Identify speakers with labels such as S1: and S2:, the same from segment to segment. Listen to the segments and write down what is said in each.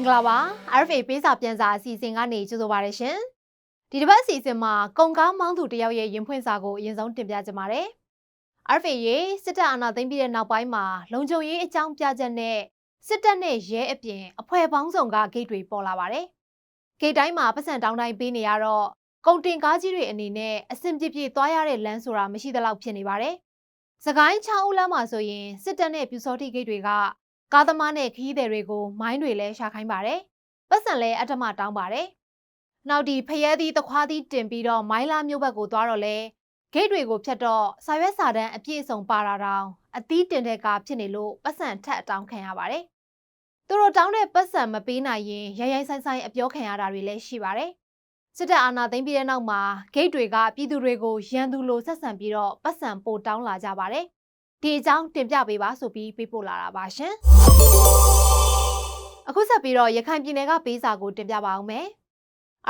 S1: ္ဂလာပါ RFA ပေးစာပြန်စာအစီအစဉ်ကနေကြိုဆိုပါရရှင်ဒီတစ်ပတ်အစီအစဉ်မှာကုန်ကားမောင်းသူတယောက်ရဲ့ရင်ဖွင့်စာကိုအရင်ဆုံးတင်ပြကြပါမယ် RFA ရဲ့စစ်တပ်အာဏာသိမ်းပြီးတဲ့နောက်ပိုင်းမှာလုံခြုံရေးအကြောင်းပြချက်နဲ့စစ်တပ်နဲ့ရဲအပြင်အဖွဲ့ပေါင်းစုံကဂိတ်တွေပေါ်လာပါတယ်ဂိတ်တိုင်းမှာပတ်စံတောင်းတိုင်းပေးနေရတော့ကုန်တင်ကားကြီးတွေအနေနဲ့အဆင်ပြေပြေသွားရတဲ့လမ်းဆိုတာမရှိသလောက်ဖြစ်နေပါတယ်စကိုင်းချောင်းဦးလမ်းမှာဆိုရင်စစ်တပ်နဲ့ပြူစောတိဂိတ်တွေက ကားသမားနဲ့ခရီးသည်တွေကိုမိုင်းတွေလည်းရှာခိုင်းပါတယ်။ပတ်စံလည်းအထမတောင်းပါတယ်။နောက်ဒီဖရဲသီးသခွားသီးတင်ပြီးတော့မိုင်းလာမြို့ဘက်ကိုသွားတော့လဲဂိတ်တွေကိုဖြတ်တော့စာရွက်စာတမ်းအပြည့်အစုံပါတာတောင်အသီးတင်တဲ့ကားဖြစ်နေလို့ပတ်စံထက်အတောင်းခံရပါတယ်။သူတို့တောင်းတဲ့ပတ်စံမပေးနိုင်ရင်ရရိုင်းဆိုင်ဆိုင်အပြောခံရတာတွေလည်းရှိပါတယ်။စစ်တပ်အာဏာသိမ်းပြီးတဲ့နောက်မှာဂိတ်တွေကပြည်သူတွေကိုရန်သူလိုဆက်ဆံပြီးတော့ပတ်စံပို့တောင်းလာကြပါတယ်။ ဒီအကြောင်းတင်ပြပေးပါဆိုပြီးပေးပို့လာတာပါရှင်အခုဆက်ပြီးတော့ရခိုင်ပြည်နယ်ကပေးစာကိုတင်ပြပါအောင်မယ်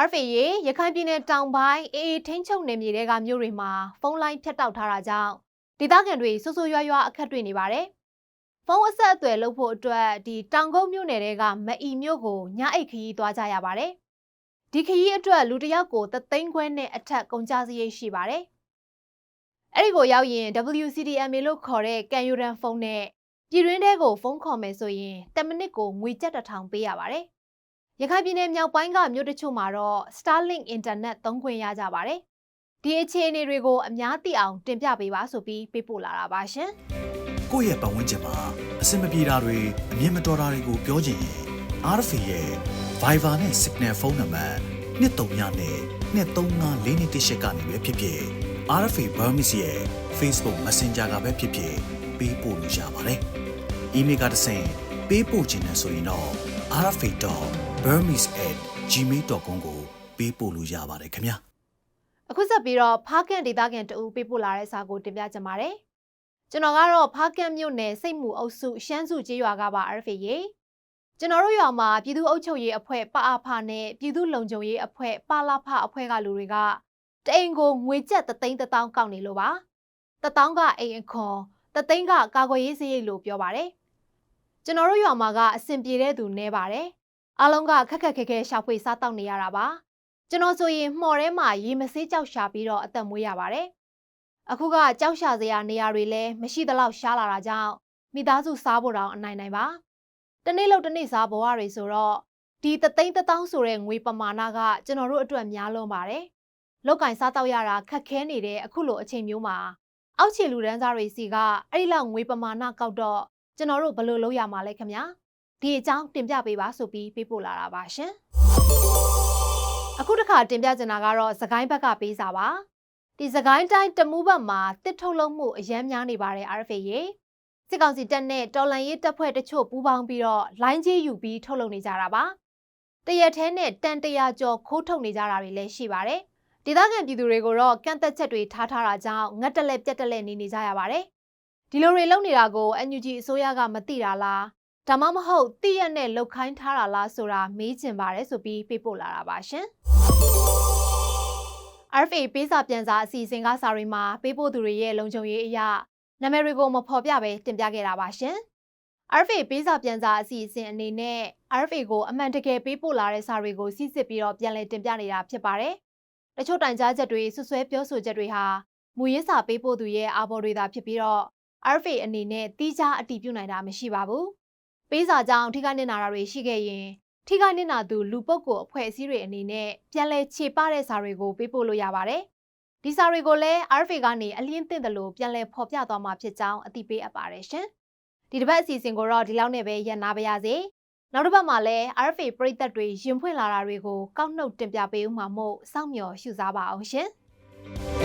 S1: RFA ရေရခိုင်ပြည်နယ်တောင်ပိုင်းအေးအေးထိန်းချုပ်နယ်မြေတွေကမြို့တွေမှာဖုန်းလိုင်းဖြတ်တောက်ထားတာကြောင့်ဒေသခံတွေဆူဆူရွာရွာအခက်တွေ့နေပါတယ်ဖုန်းအဆက်အသွယ်လုပ်ဖို့အတွက်ဒီတောင်ကုန်းမြို့နယ်တွေကမအီမြို့ကိုညအိတ်ခရီးသွားကြရပါတယ်ဒီခရီးအတွက်လူတစ်ယောက်ကိုသသိန်းခွဲနဲ့အထက်ကုန်ကျစရိတ်ရှိပါတယ် အဲ့ဒီကိုရောက်ရင် WCDMA လို့ခေါ်တဲ့ကန်ယူရန်ဖုန်းနဲ့ပြည်တွင်းထဲကိုဖုန်းခေါ်မယ်ဆိုရင်10မိနစ်ကိုငွေကျပ်တစ်ထောင်ပေးရပါတယ်။ရခိုင်ပြည်နယ်မြောက်ပိုင်းကမြို့တချို့မှာတော့ Starlink Internet သုံးခွင့်ရကြပါတယ်။ဒီအခြေအနေတွေကိုအများသိအောင်တင်ပြပေးပါဆိုပြီးပေးပို့လာတာပါရှင်။
S2: ကိုယ့်ရဲ့ပတ်ဝန်းကျင်မှာအဆင်မပြေတာတွေအမြင်မတော်တာတွေကိုပြောချင်ရင် RFA ရဲ့ Viber နဲ့ Signal ဖုန်းနံပါတ်23နဲ့235 418ကနေပဲဖြစ်ဖြစ် RFA Burmese ရဲ့ Facebook Messenger ကပဲဖြစ်ဖြစ်ပေးပို့လို့ရပါတယ်။ email ကတဆင့်ပေးပို့ခြင်းနဲ့ဆိုရင်တော့ rfa.burmese@gmail.com ကိုပေးပို့လို့ရပါတယ်ခင်ဗျာ။
S1: အခုဆက်ပြီးတော့ဖားကန်ဒေသခံတအူပေးပို့လာတဲ့စာကိုတင်ပြကြပါမယ်။ကျွန်တော်ကတော့ဖားကန်မြို့နယ်စိတ်မှုအုပ်စုရှမ်းစုကျေးရွာကပါ RFA ရေကျွန်တော်တို့ရွာမှာပြည်သူ့အုပ်ချုပ်ရေးအဖွဲ့ပအဖနဲ့ပြည်သူ့လုံခြုံရေးအဖွဲ့ပလာဖအဖွဲ့ကလူတွေက တအိမ်ကိုငွေကျပ်3သိန်း1000ကောက်နေလို့ပါ1000ကအိမ်အခွန်3သိန်းကကာကွယ်ရေးစရိတ်လို့ပြောပါတယ်ကျွန်တော်တို့ရွာမှာကအဆင်ပြေတဲ့သူနဲပါတယ်အားလုံးကခက်ခက်ခဲခဲရှာဖွေစားတောက်နေရတာပါကျွန်တော်ဆိုရင်မှော်ထဲမှာရေမဆေးကြောက်ရှာပြီးတော့အသက်မွေးရပါတယ်အခုကကြောက်ရှာစရာနေရာတွေလည်းမရှိသလောက်ရှားလာတာကြောင့်မိသားစုစားဖို့တောင်အနိုင်နိုင်ပါတနေ့လောက်တနေ့စားဘဝတွေဆိုတော့ဒီတသိန်းတသောင်းဆိုတဲ့ငွေပမာဏကကျွန်တော်တို့အတွက်များလွန်းပါတယ် လောက်ကင်စားတော့ရတာခက်ခဲနေတဲ့အခုလိုအချိန်မျိုးမှာအောက်ခြေလူဒန်းစားတွေစီကအဲ့ဒီလောက်ငွေပမာဏကောက်တော့ကျွန်တော်တို့ဘယ်လိုလုပ်ရမှာလဲခင်ဗျာဒီအကြောင်းတင်ပြပေးပါဆိုပြီးပေးပို့လာတာပါရှင်အခုတစ်ခါတင်ပြချင်တာကတော့သခိုင်းဘက်ကပေးစာပါဒီသခိုင်းတိုင်းတမူးဘက်မှာတစ်ထုတ်လုံးမှုအရန်များနေပါတယ် RFA ရေစစ်ကောင်စီတပ်နဲ့တော်လန်ရေးတပ်ဖွဲ့တချို့ပူးပေါင်းပြီးတော့လိုင်းကြီးယူပြီးထုတ်လုပ်နေကြတာပါတရက်ထဲနဲ့တန်တရာကျော်ခိုးထုတ်နေကြတာတွေလည်းရှိပါတယ် ဒေသခံပြည်သူတွေကိုတော့ကန့်သက်ချက်တွေထားထားတာကြောင့်ငတ်တလဲပြက်တလဲနေနေကြရပါတယ်။ဒီလိုတွေလုပ်နေတာကို NUG အစိုးရကမသိတာလားဒါမှမဟုတ်သိရနဲ့လုတ်ခိုင်းထားတာလားဆိုတာမေးချင်ပါတယ်ဆိုပြီးပေးပို့လာတာပါရှင်။ RFA ပေးစာပြန်စာအစီအစဉ်ကစာတွေမှာပေးပို့သူတွေရဲ့လုံခြုံရေးအရာနာမည်တွေကိုမဖော်ပြဘဲတင်ပြခဲ့တာပါရှင်။ RFA ပေးစာပြန်စာအစီအစဉ်အနေနဲ့ RFA ကိုအမှန်တကယ်ပေးပို့လာတဲ့စာတွေကိုစစ်စစ်ပြီးတော့ပြန်လည်တင်ပြနေတာဖြစ်ပါတယ်။ တချို့တိုင်ကြားချက်တွေဆွဆွဲပြောဆိုချက်တွေဟာမူရင်းစာပေးပို့သူရဲ့အာဘော်တွေသာဖြစ်ပြီးတော့ RFA အနေနဲ့တီးခြားအတည်ပြုနိုင်တာမရှိပါဘူး။ပေးစာကြောင့်ထိခိုက်နစ်နာတာတွေရှိခဲ့ရင်ထိခိုက်နစ်နာသူလူပုဂ္ဂိုလ်အဖွဲ့အစည်းတွေအနေနဲ့ပြန်လည်ခြေပတဲ့စာတွေကိုပေးပို့လို့ရပါတယ်။ဒီစာတွေကိုလည်း RFA ကနေအလင်းသင့်တယ်လို့ပြန်လည်ဖော်ပြသွားမှာဖြစ်ကြောင်းအသိပေးအပ်ပါတယ်ရှင်။ဒီတစ်ပတ်အစီအစဉ်ကိုတော့ဒီလောက်နဲ့ပဲရန်နာပါရစေ။ နောက်တစ်ပတ်မှာလည်း RFA ပရိသတ်တွေရင်ဖွင့်လာတာတွေကိုကောက်နှုတ်တင်ပြပေးဦးမှာမို့စောင့်မျှော်ရှုစားပါအောင်ရှင်။